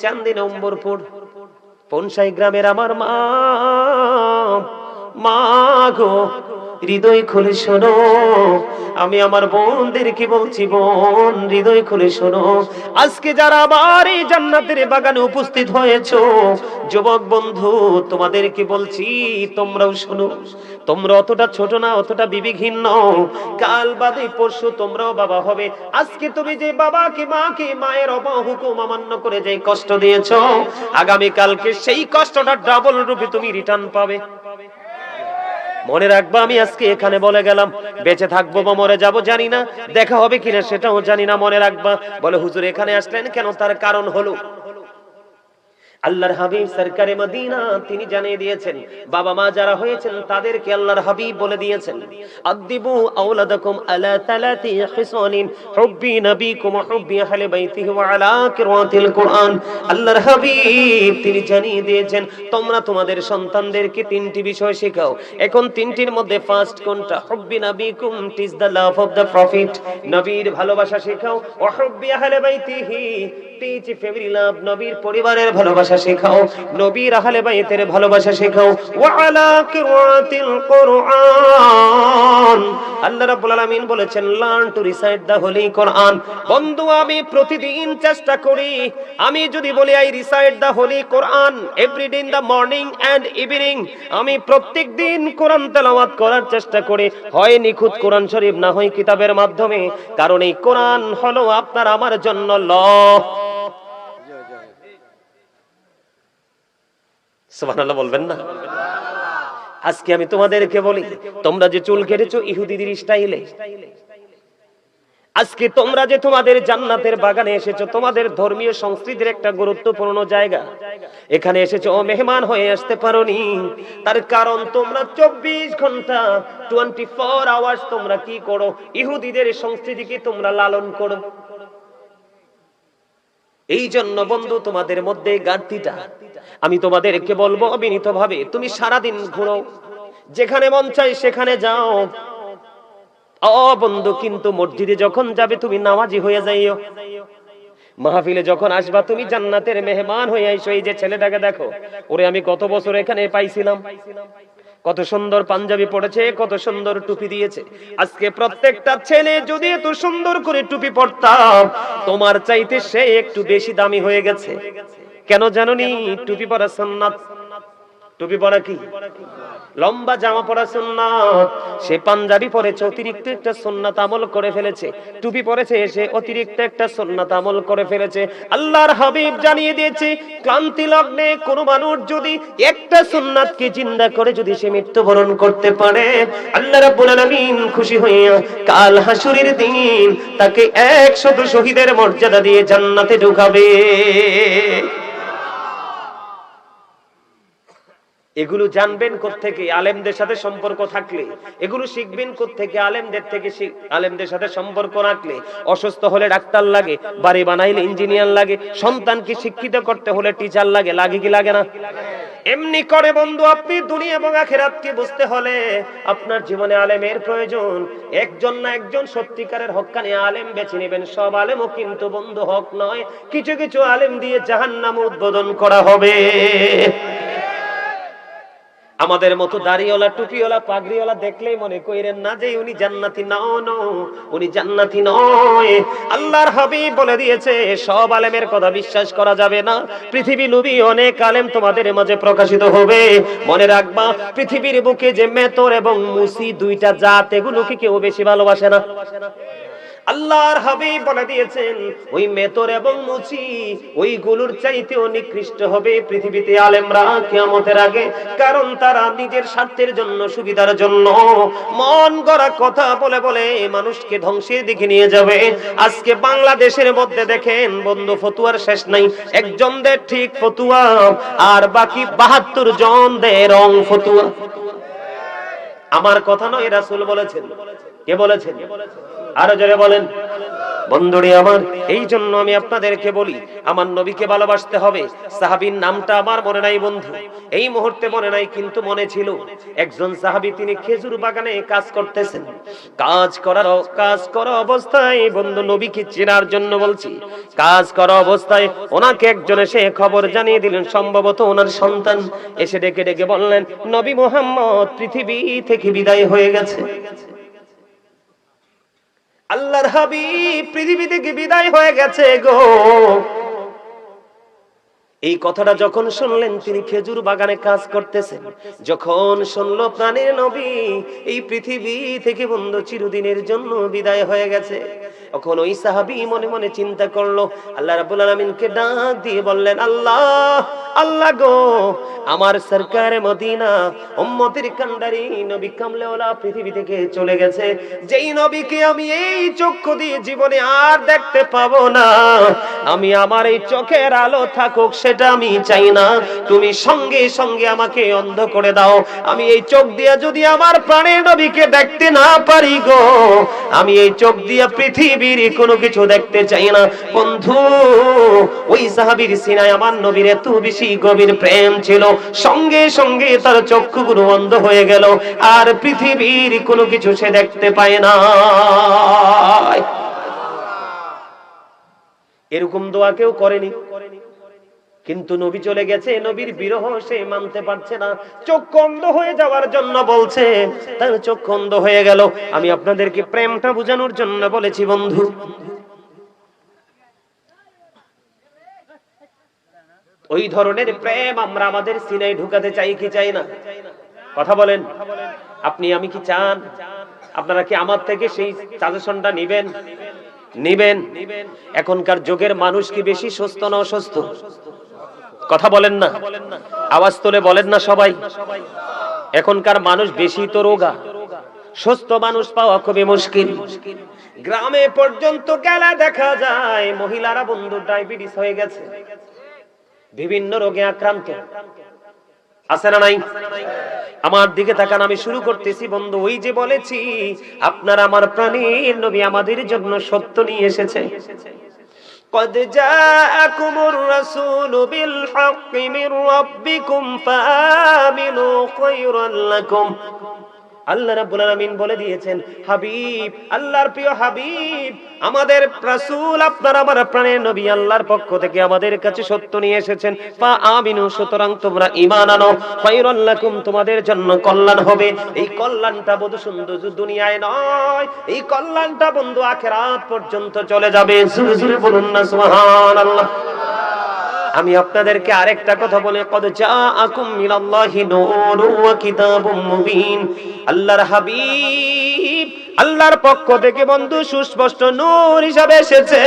চান্দিন অম্বরপুর পনসাই গ্রামের আমার মা গো, হৃদয় খুলে শোনো। আমি আমার বোনদের কি বলছি বোন? হৃদয় খুলে শোনো। আজকে যারা আমার এই জান্নাতের বাগানে উপস্থিত হয়েছো, যুবক বন্ধু, তোমাদের কি বলছি? তোমরাও শোনো। তোমরা অতটা ছোট না, অতটা বিবেকহীন নও কাল বাদে পরশু তোমরাও বাবা হবে। আজকে তুমি যে বাবাকে, মাকে, মায়ের অবহুকুম অমান্য করে যে কষ্ট দিয়েছ আগামী কালকে সেই কষ্টটা ডাবল রূপে তুমি রিটার্ন পাবে। মনে রাখব, আমি আজকে এখানে বলে গেলাম, বেঁচে থাকব বা মরে যাব, জানি না, দেখা হবে কিনা সেটাও জানি না, মনে রাখবা। বলে, হুজুর, এখানে আসলেন কেন? তার কারণ হলো। আল্লাহর হাবিব সরকারে মদিনা, তিনি জানিয়ে দিয়েছেন, বাবা মা যারা হয়েছেন, তাদেরকে আল্লাহর হাবিব বলে দিয়েছেন। আদিবু আওলাদাকুম আলা তালাতি খিসানিন, হুব্বি নবিকুম হুব্বি আহলি বাইতিহি ওয়া আলা কিরাতিল কুরআন। আল্লাহর হাবিব তিনি জানিয়ে দিয়েছেন, তোমরা তোমাদের সন্তানদেরকে তিনটি বিষয় শেখাও। এখন তিনটির মধ্যে ফার্স্ট কোনটা? হুব্বি নবিকুম teach the love of the prophet. নবীর ভালোবাসা শেখাও। ওয়া হুব্বি আহলি বাইতিহি টিচ ফ্যামিলি লাভ নবীর পরিবারের ভালোবাসা শেখাও, নবীর আহলে বাইতের ভালোবাসা শেখাও। কিরাতিল আল্লাহ রাব্বুল আলামিন বলেছেন learn to recite the holy বন্ধু, আমি প্রতিদিন চেষ্টা করি। আমি যদি বলি I recite the holy everyday in the morning and evening আমি প্রত্যেক দিন কোরআন তেলাওয়াত করার চেষ্টা করি। হয় নিখুঁত কোরআন শরীফ, না হয় কিতাবের মাধ্যমে। কারণ এই কোরআন হলো আপনার, আমার জন্য ল। সুবহানাল্লাহ, বলবেন না? আজকে আমি তোমাদেরকে বলি, তোমরা যে চুল কেটেছো ইহুদিদের স্টাইলে, আজকে তোমরা যে তোমাদের জান্নাতের বাগানে এসেছ, তোমাদের ধর্মীয় সংস্কৃতির একটা গুরুত্বপূর্ণ জায়গা। এখানে এসেছ, ও মেহমান হয়ে আসতে পারোনি। তার কারণ তোমরা চব্বিশ ঘণ্টা টোয়েন্টি ফোর আওয়ার্স তোমরা কি করো? ইহুদিদের সংস্কৃতিকে তোমরা লালন করো? এই জন্য বন্ধু, তোমাদের মধ্যে ঘাটতিটা। আমি তোমাদেরকে বলব অবিনীত ভাবে তুমি সারাদিন ঘুরো। যেখানে মন চাই সেখানে যাও। ও বন্ধু, কিন্তু মসজিদে যখন যাবে তুমি নামাজি হয়ে যাইও। মাহফিলে যখন আসবা তুমি জান্নাতের মেহমান হয়ে আইসো, এই যে ছেলেটাকে দেখো, ওরে আমি কত বছর এখানে পাইছিলাম। কত সুন্দর পাঞ্জাবি পড়েছে, কত সুন্দর টুপি দিয়েছে। আজকে প্রত্যেকটা ছেলে যদি এত সুন্দর করে টুপি পরতাম, তোমার চাইতে সে একটু বেশি দামি হয়ে গেছে। কেন জানোনি? টুপি পরা সুন্নাত। টুপি পরা কি? লম্বা জামা পরা সুন্নাত। সে পাঞ্জাবি পরেছে, অতিরিক্ত একটা সুন্নাত আমল করে ফেলেছে। টুপি পরেছে, সে অতিরিক্ত একটা সুন্নাত আমল করে ফেলেছে। আল্লাহর হাবিব জানিয়ে দিয়েছে, ক্লান্তি লগ্নে কোন মানুষ যদি একটা সুন্নাতকে জিন্দা করে যদি সে মৃত্যুবরণ করতে পারে, আল্লাহ রাব্বুল আলামিন খুশি হইয়া কাল হাসুরের দিন তাকে একশত শহীদের মর্যাদা দিয়ে জান্নাতে ঢুকাবে। এগুলো জানবেন থেকে আলেমদের সাথে সম্পর্ক থাকলে। এগুলো শিখবেন থেকে আলেমদের থেকে আলেমদের সাথে সম্পর্ক রাখলে। অসুস্থ হলে ডাক্তার লাগে, বাড়ি বানাইলে ইঞ্জিনিয়ার লাগে, সন্তানকে শিক্ষিত করতে হলে টিচার লাগে লাগে কি লাগে না? এমনি করে বন্ধু, আপনি দুনিয়া এবং আখেরাতকে বুঝতে হলে আপনার জীবনে আলেমের প্রয়োজন। একজন না একজন সত্যিকারের হক্কানি আলেম বেছে নেবেন। সব আলেমও কিন্তু বন্ধু হক নয়। কিছু কিছু আলেম দিয়ে জাহান্নাম উদ্বোধন করা হবে। আমাদের মতো দাড়িওয়ালা, টুপিওয়ালা, পাগড়িওয়ালা দেখলেই মনে কইরেন না যে উনি জান্নাতি নাও নো উনি জান্নাতি নয়। আল্লাহর হাবিব বলে দিয়েছে, সব আলেমের কথা বিশ্বাস করা যাবে না। পৃথিবী লুবি অনেক আলেম তোমাদের মাঝে প্রকাশিত হবে। মনে রাখবা, পৃথিবীর বুকে যে মেতর এবং মুসি দুইটা জাত, এগুলোকে কেউ বেশি ভালোবাসে না। আল্লাহর হাবিব বলে দিয়েছেন, ওই মেতর এবং মুচি ওই গুলোর চাইতেও নিকৃষ্ট হবে পৃথিবীতে আলেমরা কিয়ামতের আগে, কারণ তারা নিজের স্বার্থের জন্য, সুবিধার জন্য মন গড়া কথা বলে বলে মানুষকে ধ্বংসের দিকে নিয়ে যাবে। আজকে বাংলাদেশের মধ্যে দেখেন, বন্ধু, ফতুয়ার শেষ নাই একজন একজনদের ঠিক ফতুয়া, আর বাকি বাহাত্তর জন দেয় রং ফতুয়া। আমার কথা নয়, রাসূল বলেছেন। কে বলেছেন? আরও জোরে বলেন। বন্ধুরে আমার, এই জন্য আমি আপনাদেরকে বলি, আমার নবীকে ভালোবাসতে হবে। সাহাবীর নামটা আমার মনে নাই বন্ধু। এই মুহূর্তে মনে নাই, কিন্তু মনে ছিল, একজন সাহাবী তিনি খেজুর বাগানে কাজ করতেছেন। কাজ করার কাজ করা অবস্থায় বন্ধু নবীকে চেনার জন্য বলছি, কাজ করা অবস্থায় ওনাকে একজন এসে খবর জানিয়ে দিলেন, সম্ভবত ওনার সন্তান। এসে ডেকে ডেকে বললেন, নবী মোহাম্মদ পৃথিবী থেকে বিদায় হয়ে গেছে। আল্লাহর হাবিব পৃথিবী থেকে বিদায় হয়ে গেছে গো। এই কথাটা যখন শুনলেন, তিনি খেজুর বাগানে কাজ করতেছেন। যখন শুনলো, প্রাণের নবী এই পৃথিবী থেকে বন্ধু চিরদিনের জন্য বিদায় হয়ে গেছে। তখন ওই সাহাবি মনে মনে চিন্তা করল, আল্লাহ রাব্বুল আলামিনকে ডাক দিয়ে বললেন, আল্লাহ আল্লাহ গো, আমার সরকার মদিনা, উম্মতের কান্ডারি নবী কামলেওয়ালা পৃথিবী থেকে চলে গেছে। যেই নবীকে আমি এই চক্ষু দিয়ে জীবনে আর দেখতে পাবো না। আমি আমার এই চোখের আলো থাকুক সেটা আমি চাই না। তুমি সঙ্গে সঙ্গে আমাকে অন্ধ করে দাও। আমি এই চোখ দিয়ে যদি আমার নবীকে দেখতে না পারি গো, আমি এই চোখ দিয়ে পৃথিবীর কোনো কিছু দেখতে চাই না। বন্ধু, ওই সাহাবীর সিনায় আমার নবীর এত বেশি গভীর প্রেম ছিল। সঙ্গে সঙ্গে তার চক্ষুগুলো অন্ধ হয়ে গেল। আর পৃথিবীর কোনো কিছু সে দেখতে পায় না। এরকম দোয়া কেউ করেনি? কিন্তু নবী চলে গেছে, নবীর বিরহ সে মানতে পারছে না। চোখ অন্ধ হয়ে যাওয়ার জন্য বলছে, তার চোখ অন্ধ হয়ে গেল। আমি আপনাদেরকে প্রেমটা বোঝানোর জন্য বলেছি, বন্ধু। ওই ধরনের প্রেম আমরা আমাদের সিনাই ঢুকাতে চাই কি চাই না? কথা বলেন। আপনি, আমি কি চান? আপনারা কি আমার থেকে সেই সাজেশনটা নিবেন? নিবেন। এখনকার যুগের মানুষ কি বেশি সুস্থ না অসুস্থ? কথা বলেন না। আওয়াজ তোলে বলেন না সবাই। এখনকার মানুষ বেশি তো রোগা। সুস্থ মানুষ পাওয়া খুবই মুশকিল। গ্রামে পর্যন্ত গেলে দেখা যায়, মহিলারা বন্ধু ডায়াবেটিস হয়ে গেছে। বিভিন্ন রোগে আক্রান্ত। আছে না নাই? আমার দিকে তাকান, আমি শুরু করতেছি। বন্ধু, ওই যে বলেছি, আপনার আমার প্রাণীর নবী আমাদের জন্য সত্য নিয়ে এসেছে। قد جاءكم الرسول بالحق من ربكم فآمنوا خيرا لكم. আল্লাহ রাব্বুল আলামিন বলে দিয়েছেন, হাবিব, আল্লাহর প্রিয় হাবিব, আমাদের রাসূল আপনার আমার প্রাণের নবী, আল্লাহর পক্ষ থেকে আমাদের কাছে সত্য নিয়ে এসেছেন। ফা আমিনু, সুতরাং তোমরা ঈমান আনো। খায়রুল লাকুম, তোমাদের জন্য কল্যাণ হবে। এই কল্যাণটা বধু সুন্দর দুনিয়ায় নয়। এই কল্যাণটা বন্ধু আখেরাত পর্যন্ত চলে যাবে। জোরে জোরে বলুন না, সুবহানাল্লাহ। আমি আপনাদেরকে আরেকটা কথা বলে, কদ জাআকুম মিনাল্লাহি নূরুন ওয়া কিতাবুম মুবিন। আল্লাহর হাবিব, আল্লাহর পক্ষ থেকে বন্ধু, সুস্পষ্ট নূর হিসাবে এসেছে,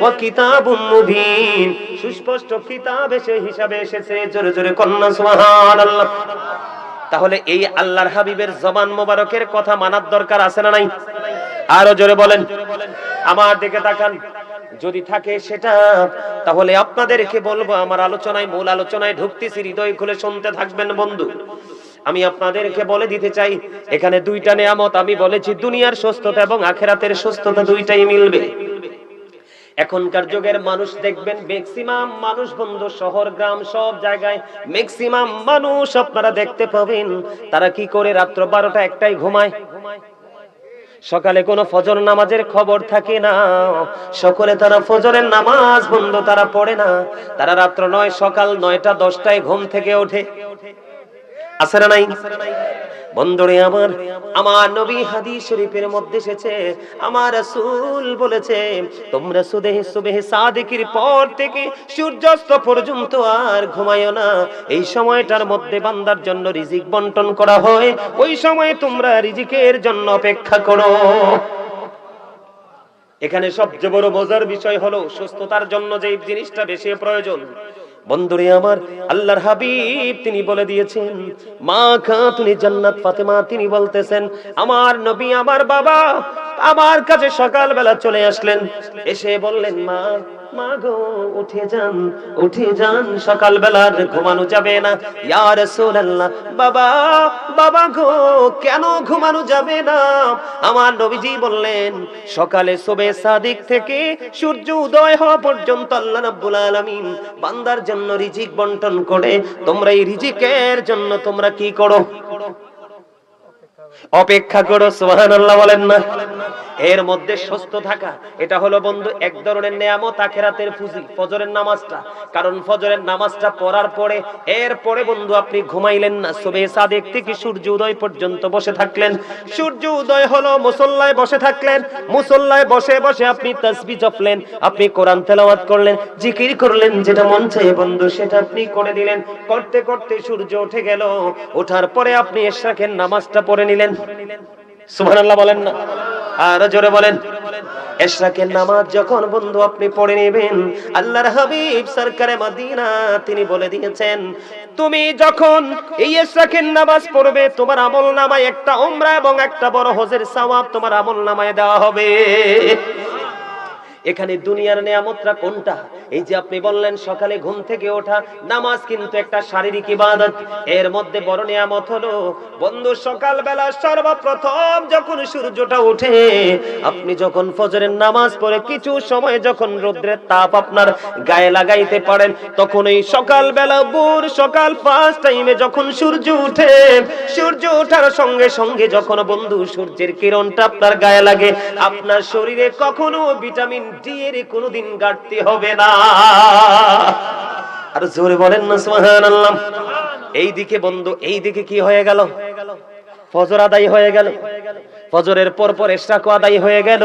ওয়া কিতাবুম মুবিন। সুস্পষ্ট কিতাব এসে হিসাবে এসেছে, জোরে জোরে কন্যা, সুবহানাল্লাহ। তাহলে এই আল্লাহর হাবিবের জবান মোবারকের কথা মানার দরকার আছে না নাই? আরও জোরে বলেন। আমার দিকে তাকান। যদি থাকে সেটা, তাহলে আপনাদেরকে বলব, আমার আলোচনায়, মূল আলোচনায় ঢুকতেছি, হৃদয় খুলে শুনতে থাকবেন বন্ধু। আমি আপনাদেরকে বলে দিতে চাই, এখানে দুইটা নেয়ামত আমি বলেছি, দুনিয়ার সুস্থতা এবং আখেরাতের সুস্থতা দুইটাই মিলবে। এখনকার যুগের মানুষ দেখবেন ম্যাক্সিমাম মানুষ বন্ধু, শহর, গ্রাম, সব জায়গায় ম্যাক্সিমাম মানুষ আপনারা দেখতে পাবেন, তারা কি করে রাত্র বারোটা একটাই ঘুমায়? সকালে কোনো ফজর নামাজের খবর থাকে না। সকলে তারা ফজরের নামাজ বন্ধ, তারা পড়ে না। তারা রাত্র নয়, সকাল নয়টা, দশটায় ঘুম থেকে ওঠে। নাই? বন্ধুরে আমার আমার নবী হাদিস শরীফের মধ্যে এসেছে, আমার রাসূল বলেছে, তোমরা সুদেহ সাদিকের পর থেকে সূর্যাস্ত পর্যন্ত আর ঘুমায়ো না। এই সময়টার মধ্যে বান্দার জন্য রিজিক বন্টন করা হয়, ওই সময় তোমরা রিজিকের জন্য অপেক্ষা করো। এখানে সবচেয়ে বড় মজার বিষয় হলো, সুস্থতার জন্য যে জিনিসটা বেশি প্রয়োজন বন্ধুরে আমার, আল্লাহর হাবিব তিনি বলে দিয়েছেন, মা খাতুনি জান্নাত ফাতেমা তিনি বলতেছেন, আমার নবী, আমার বাবা, আমার কাছে সকালবেলা চলে আসলেন, এসে বললেন, মা কেন ঘুমানো যাবে না? আমার বললেন, সকালে সুবে সাদিক থেকে সূর্য উদয় হওয়া পর্যন্ত আল্লাহ বান্দার জন্য রিজিক বন্টন করে, তোমরা এই রিজিকের জন্য তোমরা কি করো? অপেক্ষা করো, সুবহানাল্লাহ বলেন না। এর মধ্যে সুস্থ থাকা, এটা হলো বন্ধু এক ধরনের নিয়ামত আখেরাতের পুঁজি ফজরের নামাজটা। কারণ ফজরের নামাজটা পড়ার পরে এর পরে বন্ধু আপনি ঘুমাইলেন না। সুবে সাদেক থেকে সূর্য উদয় পর্যন্ত বসে থাকলেন। সূর্য উদয় হলো মুসল্লায় বসে থাকলেন। মুসল্লায় বসে বসে আপনি তাসবিহ জপলেন, আপনি কোরআন তেলাওয়াত করলেন, জিকির করলেন, যেটা মন চায় বন্ধু সেটা আপনি করে দিলেন। করতে করতে সূর্য উঠে গেল। ওঠার পরে আপনি এশরাকের নামাজটা পড়ে নিলেন। সুবহানাল্লাহ বলেন না। আর জোরে বলেন। নামাজ যখন বন্ধু আপনি পড়ে নেবেন, আল্লাহর হাবিব সরকারে মদিনা, তিনি বলে দিয়েছেন, তুমি যখন এই এশরাকের নামাজ পড়বে, তোমার আমল নামায় একটা উমরা এবং একটা বড় হজের সওয়াব তোমার আমল নামায় দেওয়া হবে। এখানে দুনিয়ার নিয়ামতটা কোনটা? এই যে আপনি বললেন সকালে ঘুম থেকে ওঠা, নামাজ কিন্তু একটা শারীরিক ইবাদত। এর মধ্যে বড় নিয়ামত হলো, বন্ধু, সকালবেলা সর্বপ্রথম যখন সূর্যটা ওঠে, আপনি যখন ফজরের নামাজ পড়ে, কিছু সময় যখন রৌদ্রের তাপ আপনার গায়ে লাগাইতে পারেন, তখন এই সকালবেলা ভোর সকাল ফার্স্ট টাইমে যখন সূর্য উঠে সূর্য ওঠার সঙ্গে সঙ্গে যখন বন্ধু, সূর্যের কিরণটা আপনার গায়ে লাগে, আপনার শরীরে কখনো ভিটামিন ডি কোনদিন ঘাটতি হবে না। আর জোরে বলেন না, সুবহানাল্লাহ। এই দিকে বন্ধু এই দিকে কি হয়ে গেল? ফজর আদায় হয়ে গেল। ফজরের পর পর এশরাকও আদায় হয়ে গেল।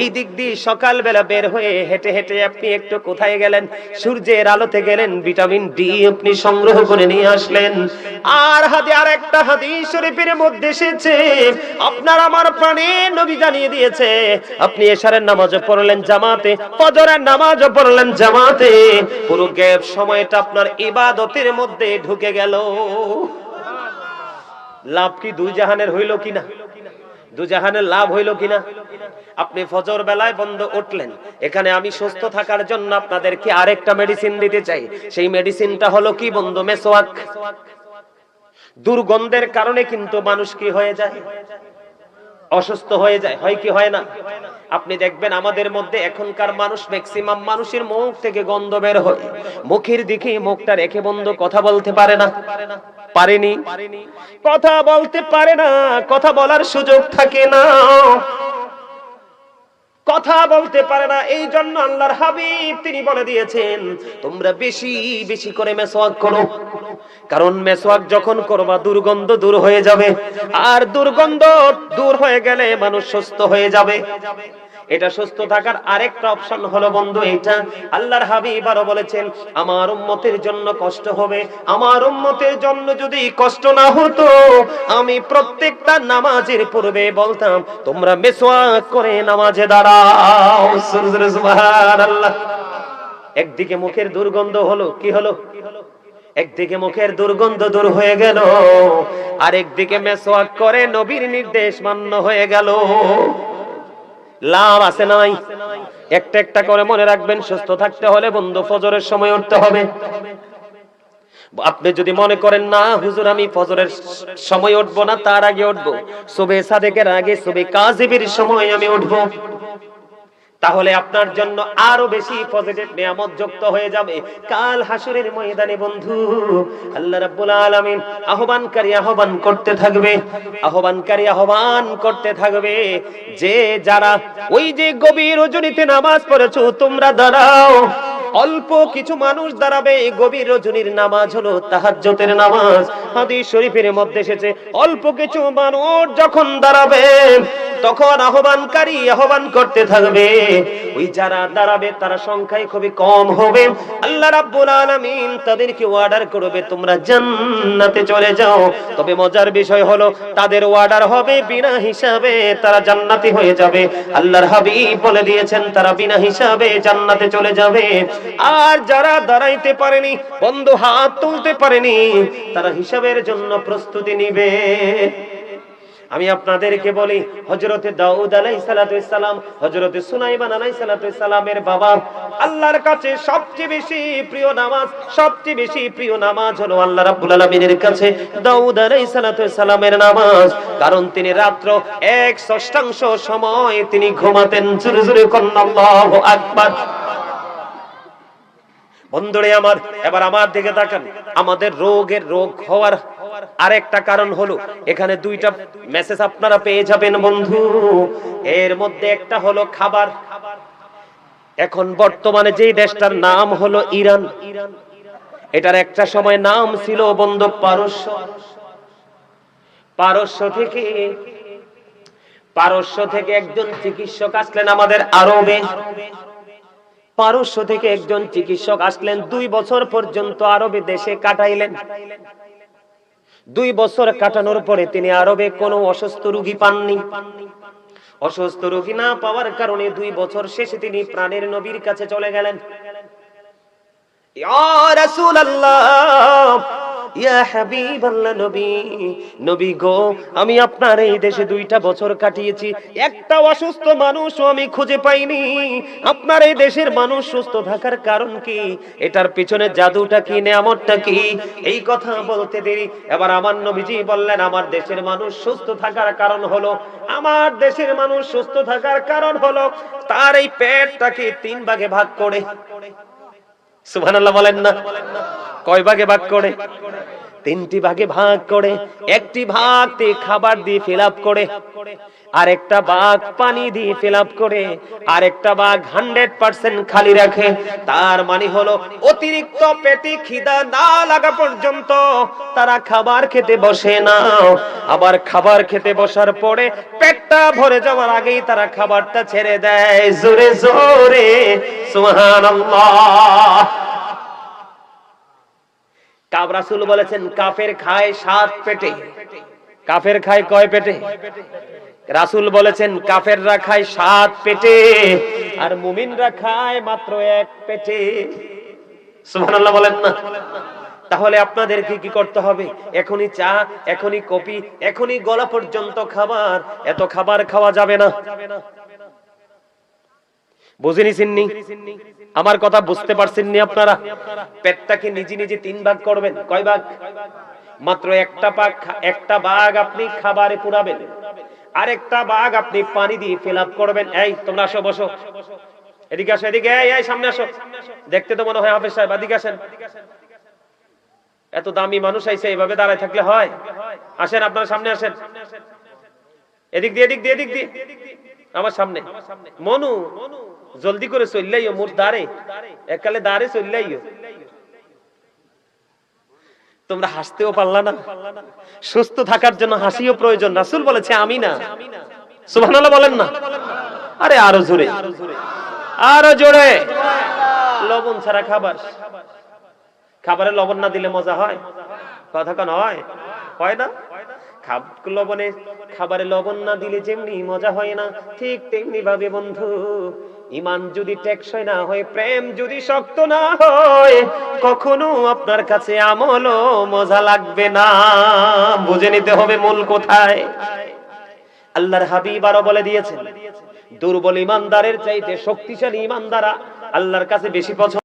এই দিক দিয়ে সকাল বেলা বের হয়ে হেঁটে হেঁটে আপনি একটু কোথায় গেলেন? সূর্যের আলোতে গেলেন, ভিটামিন ডি আপনি সংগ্রহ করে নিয়ে আসলেন। আর হাতে আর একটা হাদিস শরীফের মধ্যে এসেছে, আপনার আমার প্রাণে নবী জানিয়ে দিয়েছে, আপনি এশারের নামাজও পড়লেন জামাতে, ফজরের নামাজও পড়লেন জামাতে। পুরো গ্যাপ সময়টা আপনার ইবাদতের মধ্যে ঢুকে গেল। লাভ কি দুই জাহানের হইল কিনা? দুজাহানের লাভ হইল কিনা? আপনি ফজর বেলায় বন্ধ উঠলেন। এখানে আমি সুস্থ থাকার জন্য আপনাদেরকে আরেকটা মেডিসিন দিতে চাই। সেই মেডিসিনটা হলো কি বন্ধু? মেসোয়াক। দুর্গন্ধের কারণে কিন্তু মানুষ কি হয়ে যায়? অসুস্থ হয়ে যায়। হয় কি হয় না? আপনি দেখবেন আমাদের মধ্যে এখনকার মানুষ ম্যাক্সিমাম মানুষের মুখ থেকে গন্ধ বের হয়। মুখের দিকে মুখটা রেখে বন্ধ কথা বলতে পারে না। পারেনি। কথা বলতে পারে না, কথা বলার সুযোগ থাকে না। কথা বলতে পারে না, এই জন্য আল্লাহর হাবিব তিনি বলে দিয়েছেন, তোমরা বেশি বেশি করে মেসওয়াক করো। কারণ মেসওয়াক যখন করবা, দুর্গন্ধ দূর হয়ে যাবে। আর দুর্গন্ধ দূর হয়ে গেলে মানুষ সুস্থ হয়ে যাবে। এটা সুস্থ থাকার আরেকটা অপশন হলো বন্ধু এটা আল্লাহর হাবিব আরও বলেছেন, আমার উম্মতের জন্য কষ্ট হবে। আমার উম্মতের জন্য যদি কষ্ট না হতো, আমি প্রত্যেকটা নামাজের পূর্বে বলতাম, তোমরা মেসওয়াক করে নামাজে দাঁড়াও। একদিকে মুখের দুর্গন্ধ হলো, কি হলো? একদিকে মুখের দুর্গন্ধ দূর হয়ে গেল। আর একদিকে মেসওয়াক করে নবীর নির্দেশ মান্য হয়ে গেল। লাভ আছে নাই। একটা একটা করে মনে রাখবেন, সুস্থ থাকতে হলে বন্ধু ফজরের সময় উঠতে হবে। আপনি যদি মনে করেন, না, হুজুর, আমি ফজরের সময় উঠবো না, তার আগে উঠবো। সুবে সাদেকের আগে, সুবে কাজিবির সময় আমি উঠবো। তাহলে আপনার জন্য আরও বেশি পজিটিভ নিয়ামত যুক্ত হয়ে যাবে। কাল হাসুরের ময়দানে বন্ধু, আল্লাহ রাব্বুল আলামিন আহ্বানকারী আহ্বান করতে থাকবে, আহ্বানকারী আহ্বান করতে থাকবে যে যারা ওই যে গভীর রজনীতে নামাজ পড়েছো, তোমরা দাঁড়াও। অল্প কিছু মানুষ দাঁড়াবে, গভীর রজনীর নামাজ হলো তাহাজ্জুদের নামাজ। হাদিস শরীফের মধ্যে এসেছে, অল্প কিছু মানুষ যখন দাঁড়াবে, তখন আহ্বানকারী আহ্বান করতে থাকবে। ওই যারা দাঁড়াবে, তারা সংখ্যায় খুবই কম হবে। আল্লাহ রাব্বুল আলামিন তাদেরকে অর্ডার করবে, তোমরা জান্নাতে চলে যাও। তবে মজার বিষয় হলো, তাদের অর্ডার হবে বিনা হিসাবে, তারা জান্নাতি হয়ে যাবে। আল্লাহর হাবিব বলে দিয়েছেন, তারা বিনা হিসাবে জান্নাতে চলে যাবে। আর যারা দাঁড়াইতে পারেনি, বন্ধু হাত তুলতে পারেনি, তারা হিসাবের জন্য প্রস্তুতি নিবে। আমি আপনাদেরকে বলি হজরতে দাউদ আলাই সালাম হজরতে সুনাইমান আলাই সালামের বাবা আল্লাহর কাছে সবচেয়ে বেশি প্রিয় নামাজ, সবচেয়ে বেশি প্রিয় নামাজ হলো আল্লাহ রাব্বুল আলামিনের কাছে দাউদ আলাই সালামের নামাজ। কারণ তিনি রাত্র এক ষষ্ঠাংশ সময় তিনি ঘুমাতেন। জোরে জোরে কন্যা আল্লাহু আকবার। বন্ধুরে আমার, এবার আমার দিকে তাকান। আমাদের রোগের রোগ হওয়ার আরেকটা কারণ হলো, এখানে দুইটা মেসেজ আপনারা পেয়ে যাবেন বন্ধু। এর মধ্যে একটা হলো খাবার। এখন বর্তমানে যেই দেশটার নাম হলো ইরান, এটার একটা সময় নাম ছিল বন্ধু পারস্য। পারস্য থেকে পারস্য থেকে একজন চিকিৎসক আসলেন আমাদের আরবে। পারস্য থেকে একজন চিকিৎসক আসলেন। দুই বছর পর্যন্ত আরবে দেশে কাটাইলেন। দুই বছর কাটানোর পরে তিনি আরবে কোনো অসুস্থ রুগী পাননি। অসুস্থ রুগী না পাওয়ার কারণে দুই বছর শেষে তিনি প্রাণের নবীর কাছে চলে গেলেন। ইয়া রাসূলুল্লাহ ইয়া হাবিবাল্লাহ নবী নবী গো, আমি আপনার এই দেশে দুইটা বছর কাটিয়েছি। একটা অসুস্থ মানুষও আমি খুঁজে পাইনি। আপনার এই দেশের মানুষ সুস্থ থাকার কারণ কি? এটার পিছনে জাদুটা কি, নেয়ামতটা কি? এই কথা বলতে দেরি। এবার আমার নবীজি বললেন, আমার দেশের মানুষ সুস্থ থাকার কারণ হলো, আমার দেশের মানুষ সুস্থ থাকার কারণ হলো, তার এই পেটটাকে তিন ভাগে ভাগ করে। সুবহানাল্লাহ বলেন না। কয় ভাগে ভাগ করে? তিনটি ভাগে ভাগ করে। একটি ভাগ তে খাবার দিয়ে ফিল করে। আরেকটা ভাগ পানি দিয়ে ফিল করে। আরেকটা ভাগ হান্ড্রেড পার্সেন্ট খালি রাখে। তার মানে হলো অতিরিক্ত পেটে খিদা না লাগা পর্যন্ত তারা খাবার খেতে বসে না। আবার খাবার খেতে বসার পরে পেটটা ভরে যাওয়ার আগেই তারা খাবারটা ছেড়ে দেয়। জোরে জোরে, সুবহানাল্লাহ। কাব রাসূল বলেছেন, কাফের খায় সাত পেটে। কাফের খায় কয় পেটে? রাসূল বলেছেন, কাফেররা খায় সাত পেটে, আর মুমিনরা খায় মাত্র এক পেটে। সুবহানাল্লাহ বলেন না। তাহলে আপনাদেরকে কি করতে হবে? এখনই চা, এখনই কপি, এখনই গলা পর্যন্ত খাবার। এত খাবার খাওয়া যাবে না। বুঝিনি চিননি আমার কথা বুঝতে পারছেন নি আপনারা? পেটটাকে নিজে নিজে তিন ভাগ করবেন। কয় ভাগ? মাত্র একটা ভাগ একটা ভাগ আপনি খাবারে পুরাবেন। আরেকটা ভাগ আপনি পানি দিয়ে ফিল করবেন। এই, তোমরা আসো, বসো। এদিকে আসো, এদিকে। এই এই, সামনে আসো। দেখতে তো মনে হয় হাফেজ সাহেব, এদিকে আসেন। এত দামি মানুষ আইছে এইভাবে দাঁড়ায় থাকলে হয়। আসেন, আপনারা সামনে আসেন। এদিক দিয়ে এদিক দিয়ে এদিক দিয়ে। আমার সামনে। মনু মনু জলদি করে চললাইও মোর দাঁড়ে এককালে দাঁড়ে চললাইও। তোমরা হাসতেও পারলা না। সুস্থ থাকার জন্য হাসিও প্রয়োজন। রাসূল বলেছে, আমি না। সুবহানাল্লাহ বলেন না। আরে, আরও জোরে। আরও জোরে। লবণ ছাড়া খাবার। খাবারে লবণ না দিলে মজা হয়। কথা কেন, হয়? হয় না? লবণে, খাবারে লবণ না দিলে যেমনি মজা হয় না, ঠিক তেমনি ভাবে বন্ধু। ইমান যদি টেকসই না হয়, প্রেম যদি শক্ত না হয়, কখনো আপনার কাছে আমলও মজা লাগবে না। বুঝে নিতে হবে মূল কোথায়। আল্লাহর হাবিব আরও বলে দিয়েছেন, দুর্বল ইমানদারের চাইতে শক্তিশালী ইমানদারা আল্লাহর কাছে বেশি পছন্দ